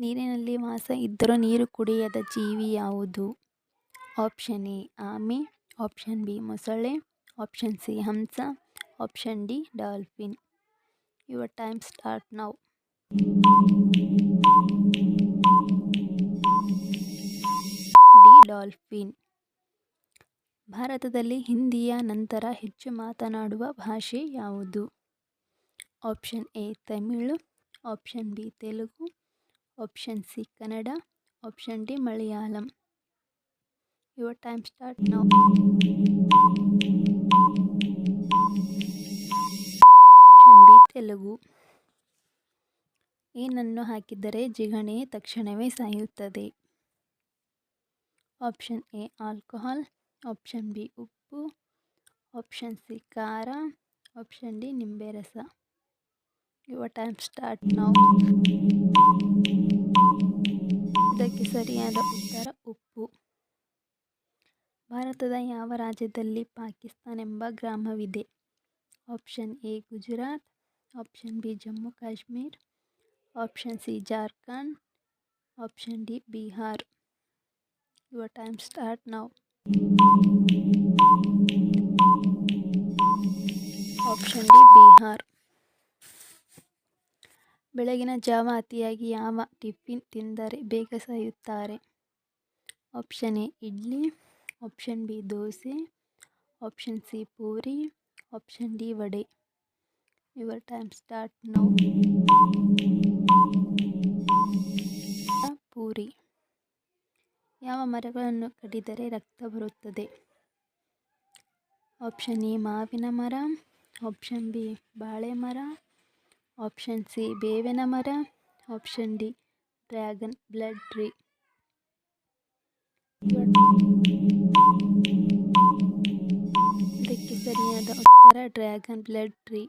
ನೀರಿನಲ್ಲಿ ವಾಸ ಇದ್ದರೂ ನೀರು ಕುಡಿಯದ ಜೀವಿ ಯಾವುದು? ಆಪ್ಷನ್ ಎ, ಆಮೆ. ಆಪ್ಷನ್ ಬಿ, ಮೊಸಳೆ. Option C, Hamsa. Option D, dolphin. Your time start now. D, dolphin. ಭಾರತದಲ್ಲಿ ಹಿಂದಿಯ ನಂತರ ಹೆಚ್ಚು ಮಾತನಾಡುವ ಭಾಷೆ ಯಾವುದು? Option A, Tamil. Option B, Telugu. Option C Kannada option D Malayalam your time start now option B Telugu ಏನನ್ನು ಹಾಕಿದರೆ ಜಿಗಣೆ ತಕ್ಷಣವೇ ಸಾಯುತ್ತದೆ. Option A alcohol option B ಉಪ್ಪು. ಆಪ್ಷನ್ ಸಿ ಖಾರ. ಆಪ್ಷನ್ ಡಿ ನಿಂಬೆ ರಸ. ಯುವ ಟೈಮ್ ಸ್ಟಾರ್ಟ್ ನೌ ಇದಕ್ಕೆ ಸರಿಯಾದ ಉತ್ತರ ಉಪ್ಪು. ಭಾರತದ ಯಾವ ರಾಜ್ಯದಲ್ಲಿ ಪಾಕಿಸ್ತಾನ್ ಎಂಬ ಗ್ರಾಮವಿದೆ? Option A, Gujarat. Option B, Jammu Kashmir. Option C, Jharkhand. Option D, Bihar. Your time start now. Option D, Bihar. ಬೆಳಗಿನ ಜಾವ ಅತಿಯಾಗಿ ಯಾವ ಟಿಫಿನ್ ತಿಂದರೆ ಬೇಗ ಸಾಯುತ್ತಾರೆ option A, idli, option B, dosa, option C, puri, option D, vada. Your time start now. Puri. ಯಾವ ಮರಗಳನ್ನು ಕಡಿದರೆ ರಕ್ತ ಬರುತ್ತದೆ? ಆಪ್ಷನ್ ಎ, ಮಾವಿನ ಮರ, ಆಪ್ಷನ್ ಬಿ, ಬಾಳೆ ಮರ ಆಪ್ಷನ್ ಸಿ ಬೇವಿನ ಮರ option D dragon blood tree ಇದಕ್ಕೆ ಸರಿಯಾದ ಉತ್ತರ ಡ್ರ್ಯಾಗನ್ ಬ್ಲಡ್ ಟ್ರೀ